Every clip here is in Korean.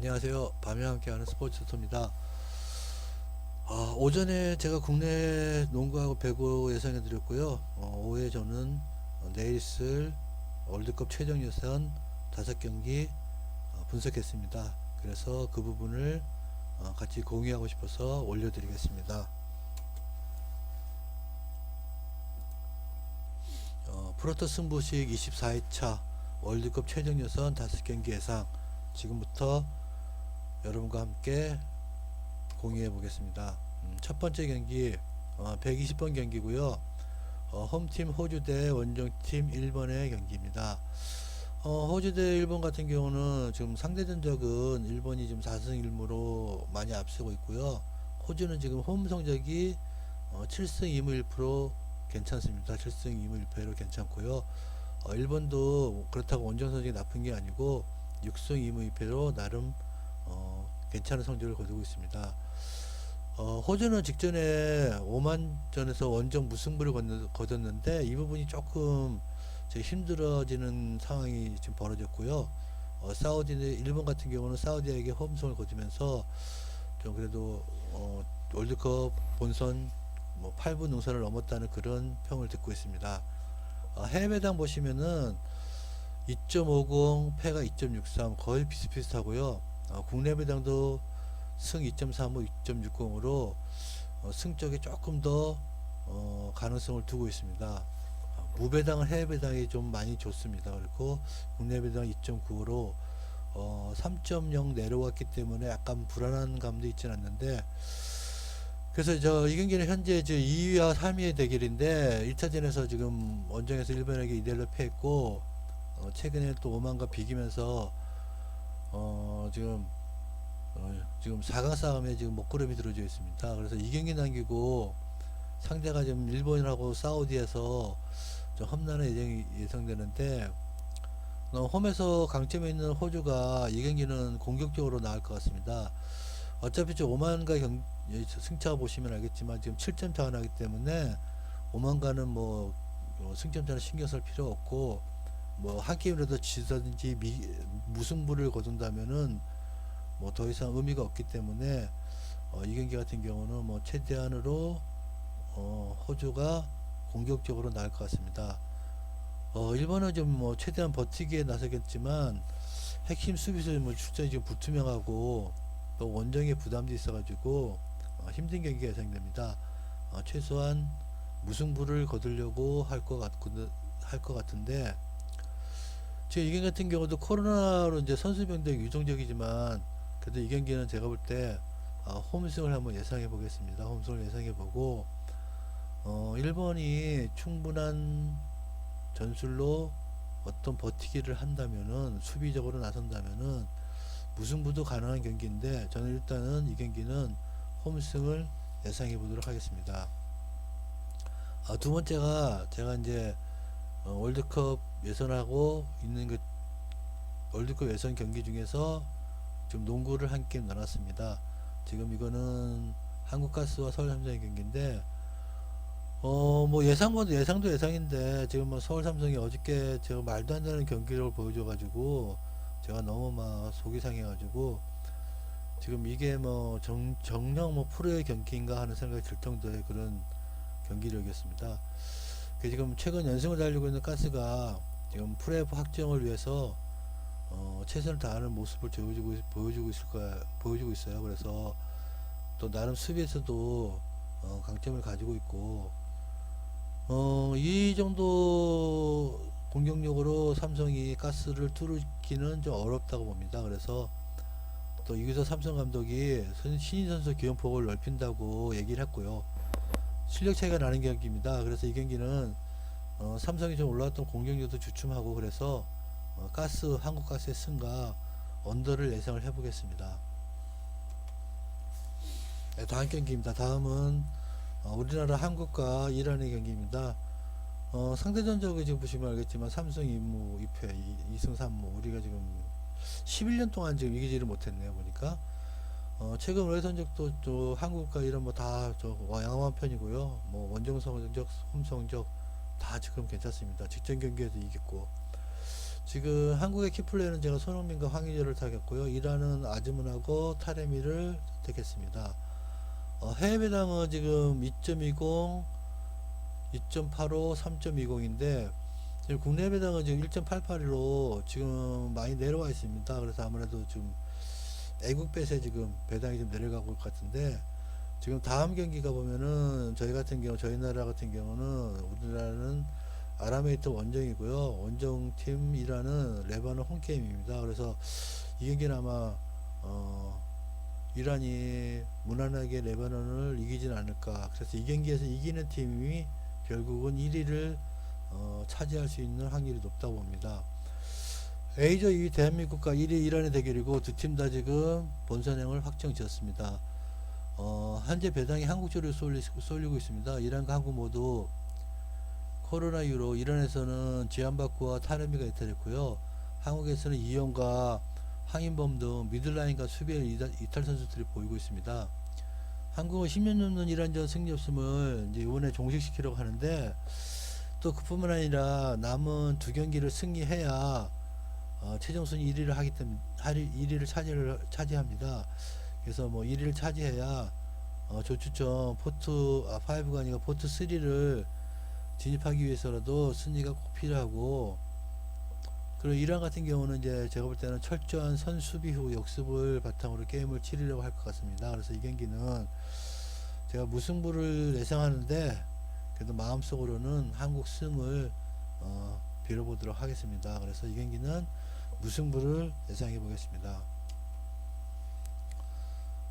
안녕하세요. 밤에 함께하는 스포츠 토입니다. 아, 오전에 제가 국내 농구하고 배구 예상해 드렸고요. 어, 오후에 저는 어, 내일 있을 월드컵 최종 예선 다섯 경기 어, 분석했습니다. 그래서 그 부분을 어, 같이 공유하고 싶어서 올려드리겠습니다. 어, 프로토 승부식 24회차 월드컵 최종 예선 다섯 경기 예상 지금부터 여러분과 함께 공유해 보겠습니다. 음, 첫 번째 경기 어, 120번 경기고요. 어, 홈팀 호주 대 원정팀 일본의 경기입니다. 어, 호주 대 일본 같은 경우는 지금 상대 전적은 일본이 지금 4승 1무로 많이 앞서고 있고요. 호주는 지금 홈 성적이 어, 7승 2무 1패로 괜찮습니다. 7승 2무 1패로 괜찮고요. 어, 일본도 그렇다고 원정 성적이 나쁜 게 아니고 6승 2무 2패로 나름 어, 괜찮은 성적을 거두고 있습니다. 어, 호주는 직전에 오만전에서 원정 무승부를 거뒀는데 이 부분이 조금 제 힘들어지는 상황이 지금 벌어졌고요. 어, 사우디 일본 같은 경우는 사우디에게 홈승을 거두면서 좀 그래도 어, 월드컵 본선 뭐 8분 능선을 넘었다는 그런 평을 듣고 있습니다. 어, 해외 배당 보시면은 2.50 패가 2.63 거의 비슷비슷하고요. 어, 국내 배당도 승 2.35, 2.60으로 어, 승 쪽에 조금 더 어, 가능성을 두고 있습니다. 어, 무배당은 해외 배당이 좀 많이 좋습니다. 그리고 국내 배당 2.9로 어, 3.0 내려왔기 때문에 약간 불안한 감도 있지는 않는데 그래서 저 이 경기는 현재 저 2위와 3위의 대결인데 1차전에서 지금 원정에서 일본에게 2대1로 패했고 어, 최근에 또 오만과 비기면서 어, 지금 어, 지금 4강 싸움에 지금 먹구름이 들어져 있습니다. 그래서 이 경기 남기고 상대가 지금 일본하고 사우디에서 좀 험난한 예정이 예상되는데 어, 홈에서 강점에 있는 호주가 이 경기는 공격적으로 나올 것 같습니다. 어차피 저 오만과 경, 승차 보시면 알겠지만 지금 7점 차가 나기 때문에 오만과는 뭐 어, 승점 차는 신경 쓸 필요 없고 뭐한 게임이라도 지든지 미, 무승부를 거둔다면은 뭐 더 이상 의미가 없기 때문에 어, 이 경기 같은 경우는 뭐 최대한으로 어, 호주가 공격적으로 나올 것 같습니다. 어, 일본은 좀 뭐 최대한 버티기에 나서겠지만 핵심 수비수 뭐 출전이 지금 불투명하고 또 원정에 부담도 있어가지고 어, 힘든 경기가 예상됩니다. 어, 최소한 무승부를 거두려고 할 것 같고 할것 같은데 지금 이 경기 같은 경우도 코로나로 이제 선수 병력이 유동적이지만 그래도 이 경기는 제가 볼때 아, 홈승을 한번 예상해 보겠습니다. 홈승을 예상해 보고 어, 일본이 충분한 전술로 어떤 버티기를 한다면은 수비적으로 나선다면은 무승부도 가능한 경기인데 저는 일단은 이 경기는 홈승을 예상해 보도록 하겠습니다. 아, 두 번째가 제가 이제 어, 월드컵 예선하고 있는 그 월드컵 예선 경기 중에서 지금 농구를 한 게임 나눴습니다. 지금 이거는 한국가스와 서울삼성의 경기인데 어 뭐 예상보다 예상도 예상인데 지금 뭐 서울삼성이 어저께 제가 말도 안 되는 경기력을 보여줘가지고 제가 너무 막 속이 상해가지고 지금 이게 뭐 정, 정령 뭐 프로의 경기인가 하는 생각이 들 정도의 그런 경기력이었습니다. 그 지금 최근 연승을 달리고 있는 가스가 지금 프레프 확정을 위해서 어, 최선을 다하는 모습을 보여주고 있- 보여주고 있을 거야 보여주고 있어요. 그래서 또 나름 수비에서도 어, 강점을 가지고 있고 어, 이 정도 공격력으로 삼성이 가스를 뚫기는 좀 어렵다고 봅니다. 그래서 또 여기서 삼성 감독이 선- 신인 선수 기용폭을 넓힌다고 얘기를 했고요. 실력 차이가 나는 경기입니다. 그래서 이 경기는 어, 삼성이 좀 올라왔던 공격력도 주춤하고 그래서 어, 가스 한국 가스의 승과 언더를 예상을 해보겠습니다. 네, 다음 경기입니다. 다음은 어, 우리나라 한국과 이란의 경기입니다. 어, 상대 전적을 지금 보시면 알겠지만 삼성 2무 2패 2, 승 3무 우리가 지금 11년 동안 지금 이기지를 못했네요 보니까 어, 최근 성적도 또 한국과 이런 뭐 다저 양호한 편이고요 뭐 원정 성적 홈 성적 다 지금 괜찮습니다 직전 경기에도 이겼고 지금 한국의 키플레이는 제가 손흥민과 황의조를 타겠고요. 이란은 아즈문하고 타레미를 택했습니다. 어, 해외 배당은 지금 2.20, 2.85, 3.20인데 지금 국내 배당은 지금 1.88로 지금 많이 내려와 있습니다. 그래서 아무래도 지금 애국 배세 지금 배당이 좀 내려가고 것 같은데 지금 다음 경기가 보면은 저희 같은 경우 저희 나라 같은 경우는 우리나라는 아라메이트 원정이고요. 원정 팀이라는 레바논 홈 게임입니다. 그래서 이 경기는 아마 어 이란이 무난하게 레바논을 이기진 않을까. 그래서 이 경기에서 이기는 팀이 결국은 1위를 어, 차지할 수 있는 확률이 높다고 봅니다. A조 2위 대한민국과 1위 이란의 대결이고 두 팀 다 지금 본선행을 확정 지었습니다. 어, 현재 배당이 한국적으로 쏠리, 쏠리고 있습니다. 이란과 한국 모두 코로나 이후로 이란에서는 제한박구와 타르미가 이탈했고요. 한국에서는 이용과 황인범 등 미들라인과 이탈, 이탈 선수들이 보이고 있습니다. 한국은 10년 넘는 이란전 승리 없음을 이제 이번에 종식시키려고 하는데 또 그뿐만 아니라 남은 두 경기를 승리해야 어, 최종 순위 1위를 하기 때문에 1위를 차지를 차지합니다. 그래서 뭐 1위를 차지해야 어, 조추첨 포트 아 5가 아니라 포트 3를 진입하기 위해서라도 승리가 꼭 필요하고 그리고 이란 같은 경우는 이제 제가 볼 때는 철저한 선수비 후 역습을 바탕으로 게임을 치르려고 할 것 같습니다. 그래서 이 경기는 제가 무승부를 예상하는데 그래도 마음속으로는 한국 승을 어, 빌어보도록 하겠습니다. 그래서 이 경기는 무승부를 예상해 보겠습니다.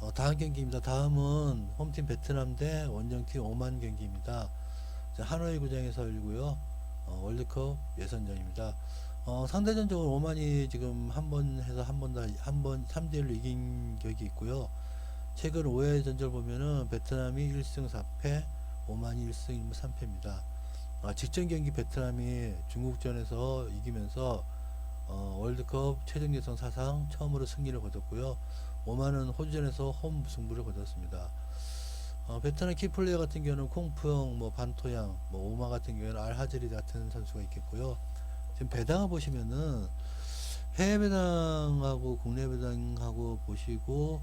어, 다음 경기입니다. 다음은 홈팀 베트남 대 원정팀 오만 경기입니다. 자, 하노이 구장에서 열리고요. 어, 월드컵 예선전입니다. 어, 상대전적으로 오만이 지금 한 번 해서 한 번 다 한 번 3대 1로 이긴 격이 있고요. 최근 5회 전절 보면은 베트남이 1승 4패, 오만이 1승 1무 3패입니다. 아, 직전 경기 베트남이 중국전에서 이기면서 어, 월드컵 최종 예선 사상 처음으로 승리를 거뒀고요. 오만은 호주전에서 홈 무승부를 거뒀습니다. 어, 베트남 키플레이어 같은 경우는 콩푸영, 뭐 반토양, 뭐 오마 같은 경우는 알하즈리 같은 선수가 있겠고요. 지금 배당을 보시면은 해외 배당하고 국내 배당하고 보시고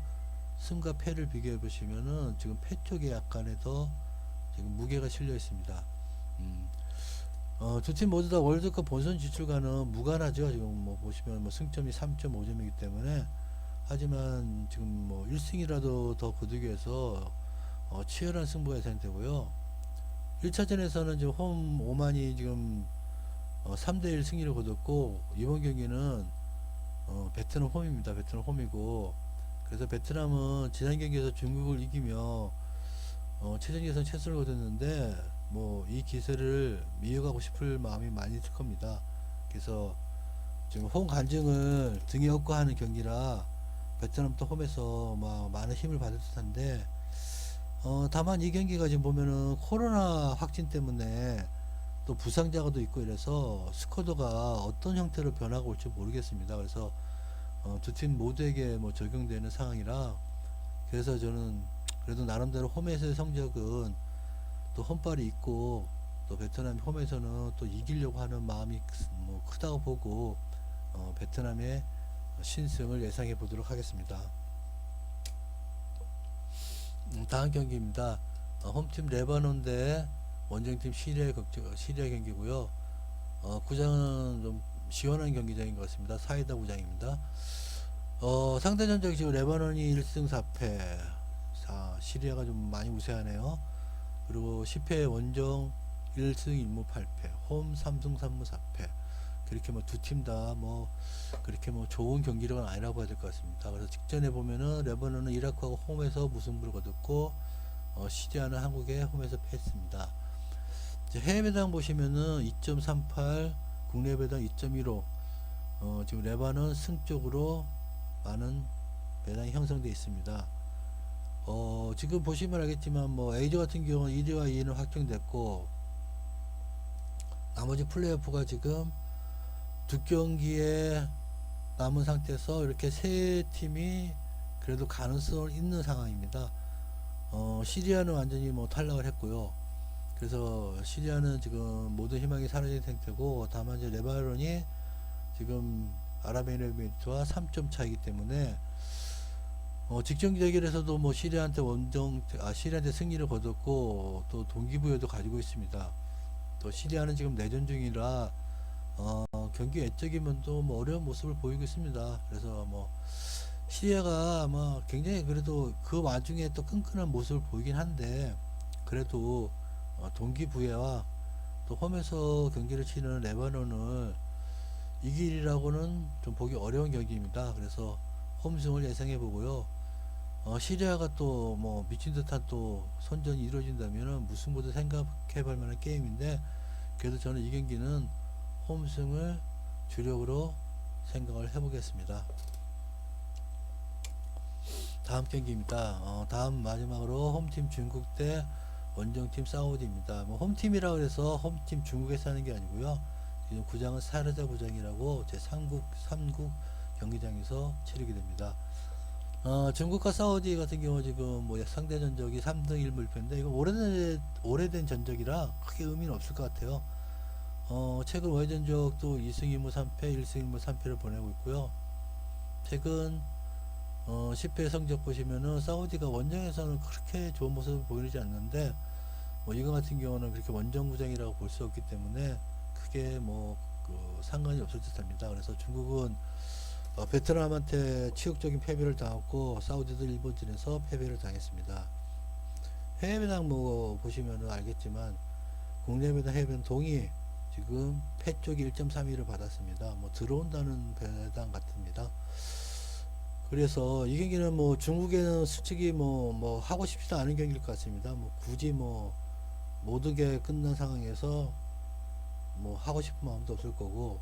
승과 패를 비교해 보시면은 지금 패 쪽에 약간의 더 지금 무게가 실려 있습니다. 음. 어, 두 팀 모두 다 월드컵 본선 진출과는 무관하죠. 지금 뭐 보시면 뭐 승점이 3.5점이기 때문에 하지만 지금 뭐 1승이라도 더 거두기 위해서 어, 치열한 승부가 예상되고요. 1차전에서는 지금 홈 오만이 지금 어, 3대1 승리를 거뒀고 이번 경기는 어, 베트남 홈입니다. 베트남 홈이고 그래서 베트남은 지난 경기에서 중국을 이기며 어, 예선 최선을 거뒀는데 뭐 이 기세를 이어가고 싶을 마음이 많이 들 겁니다. 그래서 지금 홈 간증을 등에 업고 하는 경기라 베트남도 홈에서 막 많은 힘을 받을 듯한데 어, 다만 이 경기가 지금 보면은 코로나 확진 때문에 또 부상자가 또 있고 이래서 스쿼드가 어떤 형태로 변화가 올지 모르겠습니다. 그래서 어, 두 팀 모두에게 뭐 적용되는 상황이라 그래서 저는 그래도 나름대로 홈에서의 성적은 또 홈발이 있고 또 베트남 홈에서는 또 이기려고 하는 마음이 크- 뭐 크다고 보고 어, 베트남의 신승을 예상해 보도록 하겠습니다. 음, 다음 경기입니다. 어, 홈팀 레바논 대 원정팀 시리아 시리아 경기고요. 어, 구장은 좀 시원한 경기장인 것 같습니다. 사이다 구장입니다. 어, 상대 전적 지금 레바논이 1승 4패. 자, 시리아가 좀 많이 우세하네요. 그리고 10패 원정 1승 1무 8패. 홈 3승 3무 4패. 그렇게 뭐 두 팀 다 뭐 그렇게 뭐 좋은 경기력은 아니라고 봐야 될 것 같습니다. 그래서 직전에 보면은 레바논은 이라크하고 홈에서 무승부를 거뒀고 어, 시리아는 한국에 홈에서 패했습니다. 해외 배당 보시면은 2.38, 국내 배당 2.15. 어, 지금 레바논 승 쪽으로 많은 배당이 형성되어 있습니다. 어, 지금 보시면 알겠지만 뭐 A조 같은 경우는 1위와 2위는 확정됐고 나머지 플레이오프가 지금 두 경기에 남은 상태에서 이렇게 세 팀이 그래도 가능성을 있는 상황입니다. 어, 시리아는 완전히 뭐 탈락을 했고요. 그래서 시리아는 지금 모든 희망이 사라진 상태고 다만 이제 레바논이 지금 아랍에미리트와 3점 차이기 때문에 어, 직전 대결에서도 뭐 시리아한테 원정 아 시리아한테 승리를 거뒀고 또 동기부여도 가지고 있습니다. 또 시리아는 지금 내전 중이라 어, 경기 외적이면 또뭐 어려운 모습을 보이고 있습니다. 그래서 뭐 시리아가 아마 굉장히 그래도 그 와중에 또 끈끈한 모습을 보이긴 한데 그래도 어, 동기부여와 또 홈에서 경기를 치는 레바논을 이길이라고는 좀 보기 어려운 경기입니다. 그래서 홈승을 예상해 보고요. 어, 시리아가 또 뭐 미친 듯한 또 선전이 이루어진다면은 무승부도 생각해 볼 만한 게임인데 그래도 저는 이 경기는 홈승을 주력으로 생각을 해보겠습니다. 다음 경기입니다. 어, 다음 마지막으로 홈팀 중국 대 원정팀 사우디입니다. 뭐 홈팀이라 그래서 홈팀 중국에서 하는 게 아니고요. 지금 구장은 사르자 구장이라고 제 3국 3국 경기장에서 치르게 됩니다. 어, 중국과 사우디 같은 경우 지금 뭐 상대 전적이 3등 1무패인데 이거 오래된 오래된 전적이라 크게 의미는 없을 것 같아요. 어, 최근 월 전적도 2승 2무 3패, 1승 1무 3패를 보내고 있고요. 최근 어, 10회 성적 보시면은 사우디가 원정에서는 그렇게 좋은 모습을 보이지 않는데 뭐 이거 같은 경우는 그렇게 원정 구장이라고 볼 수 없기 때문에 크게 뭐 그 상관이 없을 듯합니다. 그래서 중국은 어, 베트남한테 치욕적인 패배를 당했고 사우디도 일본전에서 패배를 당했습니다. 해외 배당 뭐 보시면은 알겠지만 국내 배당 해외 배당 동의 지금 패 쪽이 1.32를 받았습니다. 뭐 들어온다는 배당 같습니다. 그래서 이 경기는 뭐 중국에는 솔직히 뭐, 뭐 하고 싶지도 않은 경기일 것 같습니다. 뭐 굳이 뭐 모든 게 끝난 상황에서 뭐 하고 싶은 마음도 없을 거고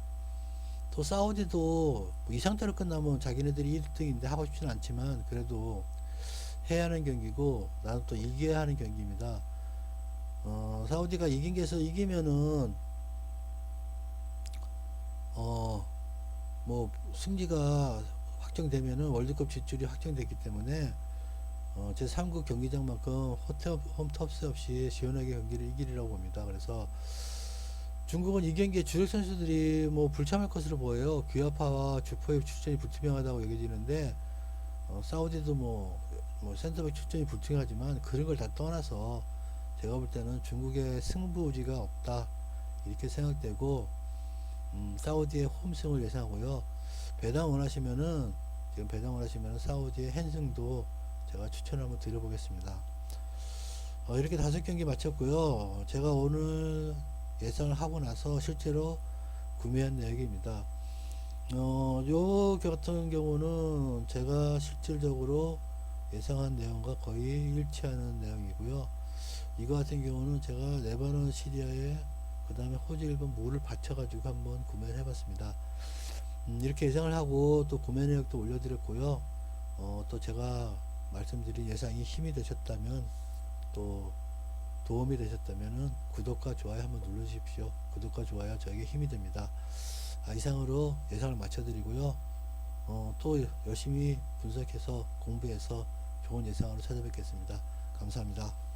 또 사우디도 뭐이 상태로 끝나면 자기네들이 1등인데 하고 싶지는 않지만 그래도 해야 하는 경기고 나는 또 이겨야 하는 경기입니다. 어, 사우디가 이 경기에서 이기면은 어, 뭐 승리가 확정되면은 월드컵 진출이 확정됐기 때문에 어, 제 3국 경기장만큼 호텔 홈톱스 없이 시원하게 경기를 이기리라고 봅니다. 그래서 중국은 이 경기에 주력 선수들이 뭐 불참할 것으로 보여요. 귀아파와 주포의 출전이 불투명하다고 여겨지는데 어, 사우디도 뭐, 뭐 센터백 출전이 불투명하지만 그런 걸 다 떠나서 제가 볼 때는 중국의 승부 의지가 없다 이렇게 생각되고 음, 사우디의 홈승을 예상하고요. 배당 원하시면은 지금 배당 원하시면은 사우디의 헨승도 제가 추천 한번 드려보겠습니다. 어, 이렇게 다섯 경기 마쳤고요. 제가 오늘 예상을 하고 나서 실제로 구매한 내역입니다. 어, 요 같은 경우는 제가 실질적으로 예상한 내용과 거의 일치하는 내용이고요. 이거 같은 경우는 제가 레바논 시리아에 그 다음에 호주 일본 물을 받쳐가지고 한번 구매를 해봤습니다. 음, 이렇게 예상을 하고 또 구매 내역도 올려드렸고요. 어, 또 제가 말씀드린 예상이 힘이 되셨다면 또 도움이 되셨다면 구독과 좋아요 한번 눌러주십시오. 구독과 좋아요 저에게 힘이 됩니다. 아, 이상으로 예상을 마쳐드리고요. 어, 또 열심히 분석해서 공부해서 좋은 예상으로 찾아뵙겠습니다. 감사합니다.